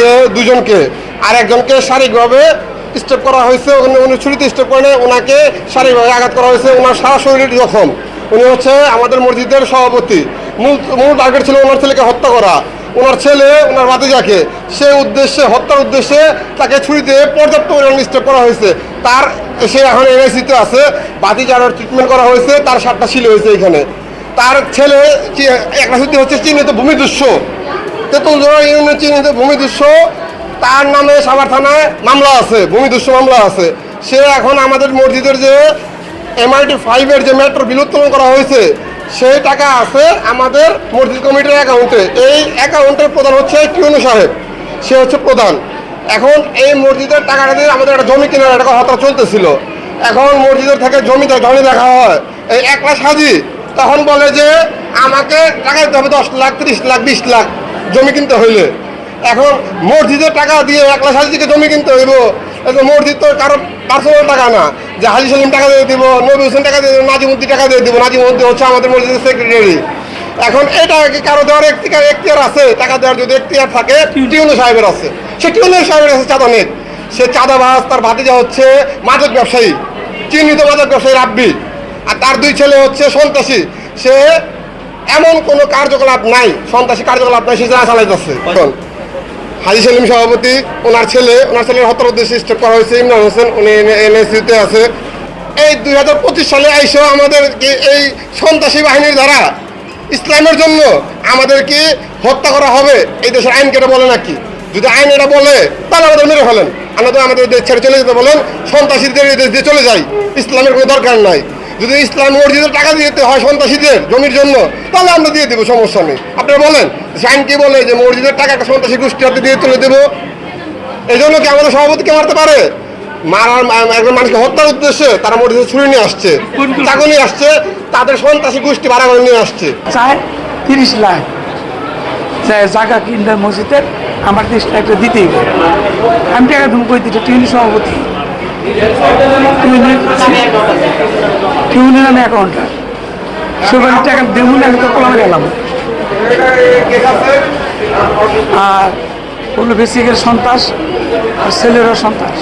হয়েছে দুজনকে। আর একজনকে শারীরিকভাবে স্টেপ করা হয়েছে, উনি ছুরিতে স্টেপ করে ওনাকে শারীরিকভাবে আঘাত করা হয়েছে ওনার সারা শরীর জখম। উনি হচ্ছে আমাদের মসজিদের সভাপতি। মূল মূল টার্গেট ছিল ওনার ছেলেকে হত্যা করা। ওনার ছেলে ওনার ভাতিজাকে, সে উদ্দেশ্যে হত্যার উদ্দেশ্যে তাকে ছুরিতে পর্যাপ্ত পরিমাণ স্টেপ করা হয়েছে। তার সে এখন এনআইসিতে আছে, ভাতিজার ট্রিটমেন্ট করা হয়েছে, তার সাতটা শিল হয়েছে এখানে। তার ছেলে একটা সত্যি হচ্ছে চিহ্নিত ভূমিদস্যু তেঁতুলজোড়া ইউনিয়নের চিহ্নিত ভূমিদস্যু তার নামে সাভার থানায় মামলা আছে ভূমিদস্যু মামলা আছে। সে এখন আমাদের মসজিদের যে এমআইটি ফাইভের যে মেট্রো বিল করা হয়েছে, সেই টাকা আছে আমাদের মসজিদ কমিটির অ্যাকাউন্টে এই অ্যাকাউন্টের প্রধান হচ্ছে কিউনু সাহেব। সে হচ্ছে প্রধান। এখন এই মসজিদের টাকাটা দিয়ে আমাদের একটা জমি কেনার একটা কথা চলতেছিল। এখন মসজিদের থেকে জমিতে জমি দেখা হয়। এই এক লাখ হাজি তখন বলে যে, আমাকে টাকা দিতে হবে দশ লাখ, তিরিশ লাখ, বিশ লাখ। জমি কিনতে হইলে। এখন মসজিদের টাকা দিয়ে এক লাখ হাজিকে জমি কিনতে হইব। এখন মসজিদ তো কারও পার্সোনাল টাকা না। যে হাজি সেলিম টাকা দিয়ে দিব নবী হোসেন টাকা দিয়ে দিব নাজিমুদ্দি টাকা দিয়ে দিব নাজিমুদ্দি হচ্ছে আমাদের মসজিদের সেক্রেটারি এখন এটা কি কারও দেওয়ার এখতিয়ার এখতিয়ার আছে? টাকা দেওয়ার যদি এখতিয়ার থাকে টিউনো সাহেবের আছে। সে টিউনো সাহেবের আছে চাঁদা নেট সে চাঁদাবাজ তার ভাতিজা হচ্ছে মাদক ব্যবসায়ী চিহ্নিত মাদক ব্যবসায়ী রাব্বি। আর তার দুই ছেলে হচ্ছে সন্ত্রাসী। সে এমন কোনো কার্যকলাপ নাই, সন্ত্রাসী কার্যকলাপ নাই, সে যা চালাইতেছে হাজি সেলিম সভাপতি, ওনার ছেলে, ওনার ছেলের হত্যার উদ্দেশ্যে স্টেপ করা হয়েছে, ইমরান হোসেন, উনি এনএসইতে আছে। এই দুই হাজার পঁচিশ সালে আইসো আমাদের এই সন্ত্রাসী বাহিনীর দ্বারা ইসলামের জন্য আমাদেরকে হত্যা করা হবে, এই দেশের আইন কেটে বলে নাকি? যদি আইন এটা বলে, তাহলে আমাদের মেরে ফেলেন। আমরা তো আমাদের দেশ ছেড়ে চলে যেতে বলেন, সন্ত্রাসীদের এই দেশ দিয়ে চলে যাই, ইসলামের কোনো দরকার নাই। যদি ইসলাম মসজিদের টাকা দিতে হয় সন্ত্রাসীদের জমির জন্য তাহলে আমরা দিয়ে দেবো সমস্যা নেই। আপনারা বলেন আইন কি বলে যে মসজিদের টাকা একটা সন্ত্রাসী গোষ্ঠী হাতে দিয়ে তুলে দেবো এই জন্য কি আমাদের সভাপতিকে মারতে পারে? মারার একজন মানুষকে হত্যার উদ্দেশ্যে তারা মসজিদে ছুরি নিয়ে আসছে চাকু নিয়ে আসছে তাদের সন্ত্রাসী গোষ্ঠী ভাড়া করে নিয়ে আসছে। চায় তিরিশ লাখ। জায়গা কিনবে মসজিদের আমার তিরিশ লাখ দিতেই হবে। আমি টাকা তুমি কই দিচ্ছি টিউনি সভাপতি। নামে অ্যাকাউন্টটা সেবার টাকা দেবো না তো কলামে গেলাম। আর হলো বেসিকের সন্ত্রাস আর ছেলেরও সন্ত্রাস